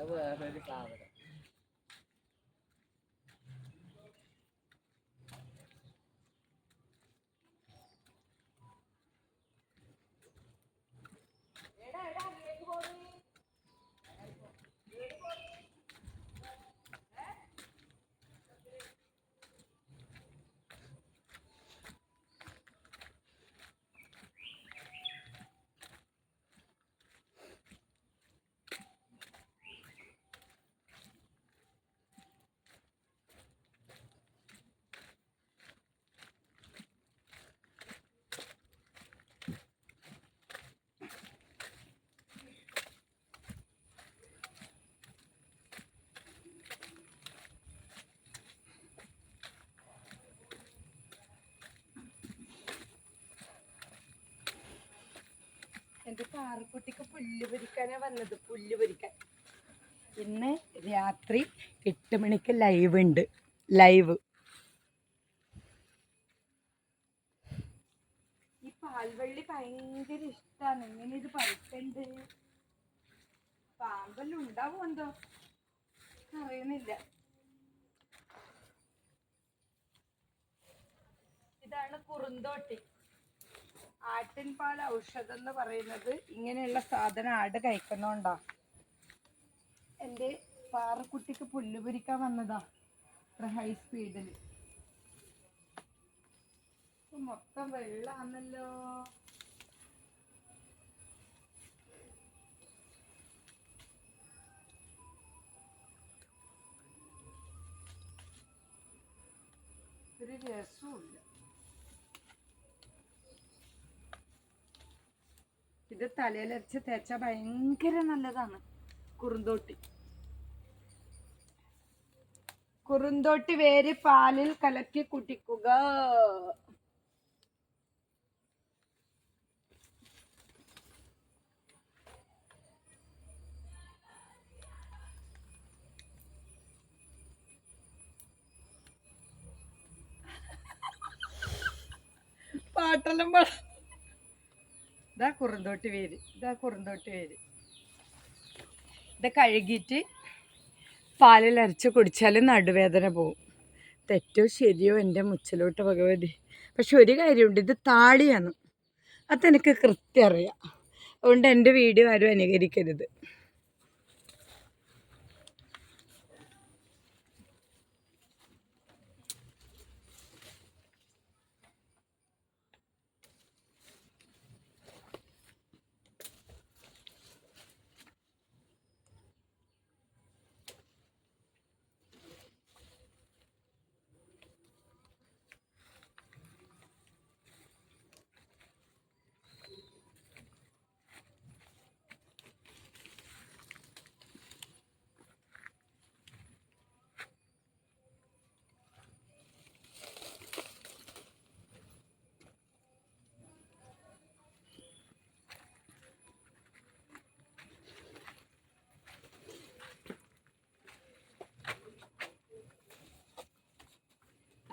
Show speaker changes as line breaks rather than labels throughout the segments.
അത് വേറൊരു സാധനം
എന്റെ പാറക്കുട്ടിക്ക് പുല്ല് പൊരിക്കാനാ വന്നത്. പുല്ല് പൊരിക്കാൻ. ഇന്ന് രാത്രി എട്ട് മണിക്ക് ലൈവ് ഉണ്ട്. ലൈവ് ഈ പാൽവള്ളി ഭയങ്കര ഇഷ്ടാണ്. എങ്ങനെ ഇത് പറിക്കണ്ട്? പാമ്പെല്ലാം ഉണ്ടാവും എന്തോ? അറിയുന്നില്ല. ഇതാണ് കുറുന്തോട്ടി. ആട്ടിൻപാൽ ഔഷധം എന്ന് പറയുന്നത് ഇങ്ങനെയുള്ള സാധനം ആട് കഴിക്കുന്നോണ്ടാ. എന്റെ പാറക്കുട്ടിക്ക് പുല്ല് പൊരിക്കാൻ വന്നതാ. ഇത്ര ഹൈ സ്പീഡിൽ മൊത്തം വെള്ളാന്നല്ലോ. ഒരു രസമില്ല ഇത് തലയിലരച്ച് തേച്ചാൽ ഭയങ്കര നല്ലതാണ്. കുറുന്തോട്ടി. കുറുന്തോട്ടി വേര് പാലിൽ കലക്കി കുടിക്കുക. പാട്ടെല്ലാം പാടാം. ഇതാ കുറുന്തോട്ട് വേര് ഇതാ കുറുന്തോട്ട് വേര്. ഇത് കഴുകിയിട്ട് പാലിൽ അരച്ച് കുടിച്ചാൽ നടുവേദന പോവും തെറ്റോ ശരിയോ എന്റെ മുച്ചിലോട്ട് ഭഗവതി പക്ഷെ ഒരു കാര്യമുണ്ട് ഇത് താടിയാണ് അതെനിക്ക് കൃത്യം അറിയാം. അതുകൊണ്ട് എന്റെ വീഡിയോ ആരും അനുകരിക്കരുത്.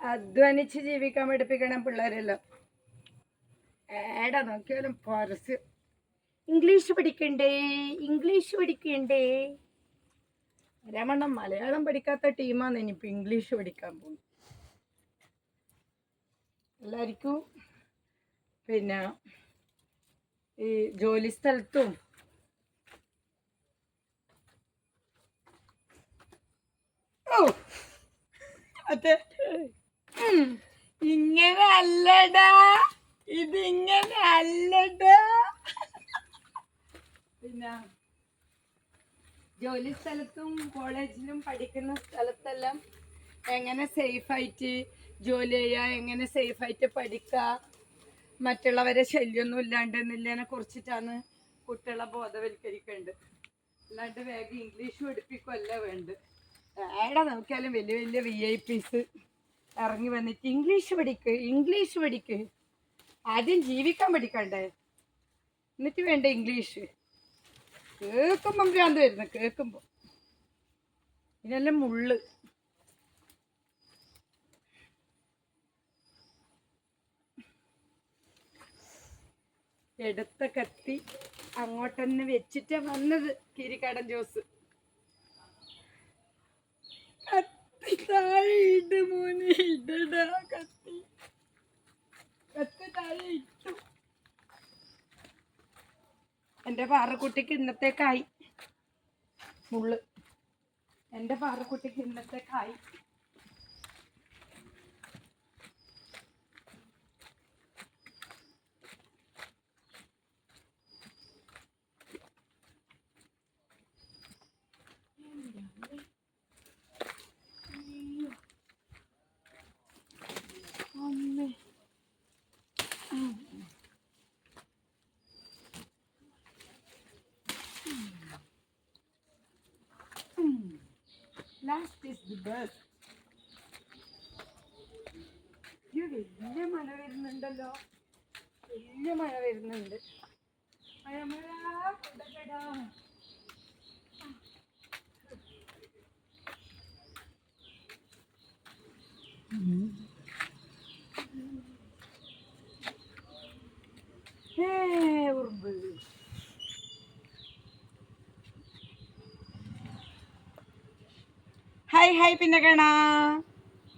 അധ്വാനിച്ച് ജീവിക്കാൻ പഠിപ്പിക്കണം പിള്ളേരെല്ലാം. ഏടാ നോക്കിയാലും പരസ്യം ഇംഗ്ലീഷ് പഠിക്കണ്ടേ? ഇംഗ്ലീഷ് പഠിക്കണ്ടേ? രമണ്ണം മലയാളം പഠിക്കാത്ത ടീമാണ് ഇനിയിപ്പോൾ ഇംഗ്ലീഷ് പഠിക്കാൻ പോകുന്നത് എല്ലാവർക്കും പിന്നെ ഈ ജോലി സ്ഥലത്തും ഓ അതെ. ഇങ്ങനെ അല്ലടാ. ഇത് ഇങ്ങനെ അല്ലടാ. പിന്നെ ജോലി സ്ഥലത്തും കോളേജിലും പഠിക്കുന്ന സ്ഥലത്തെല്ലാം എങ്ങനെ സേഫായിട്ട് ജോലി ചെയ്യുക എങ്ങനെ സേഫായിട്ട് പഠിക്കുക മറ്റുള്ളവരെ ശല്യമൊന്നും ഇല്ലാണ്ട് എന്നില്ലേനെ കുറിച്ചിട്ടാണ് കുട്ടികളെ ബോധവൽക്കരിക്കേണ്ടത്. അല്ലാണ്ട് വേഗം ഇംഗ്ലീഷ് പഠിപ്പിക്കുമല്ല വേണ്ടത്. ഏടെ നോക്കിയാലും വലിയ വലിയ വി ഐ പീസ് ഇറങ്ങി വന്നിട്ട് ഇംഗ്ലീഷ് പഠിക്ക് ഇംഗ്ലീഷ് പഠിക്ക്. ആദ്യം ജീവിക്കാൻ പഠിക്കണ്ടേ? എന്നിട്ട് വേണ്ട ഇംഗ്ലീഷ് കേൾക്കുമ്പം ഭ്രാന്ത് വരുന്നു കേൾക്കുമ്പോൾ ഇതെല്ലാം മുള്ള്. എടുത്ത കത്തി അങ്ങോട്ടന്നെ വെച്ചിട്ടാ വന്നത് കിരിക്കാടൻ ജോസ് കത്തി താഴെ ഇട് മോനെ. ഇടടാ കത്തി. കത്തി താഴെ ഇട്ടു എന്റെ പാറക്കുട്ടിക്ക് ഇന്നത്തേക്കായി. മുള്ള്. എന്റെ പാറക്കുട്ടിക്ക് ഇന്നത്തേക്കായി. Last the best. ഇത് വലിയ മഴ വരുന്നുണ്ടല്ലോ വലിയ മഴ വരുന്നുണ്ട് മഴ. ഹേ ഹായ് ഹായ് പിന്നെ കാണാ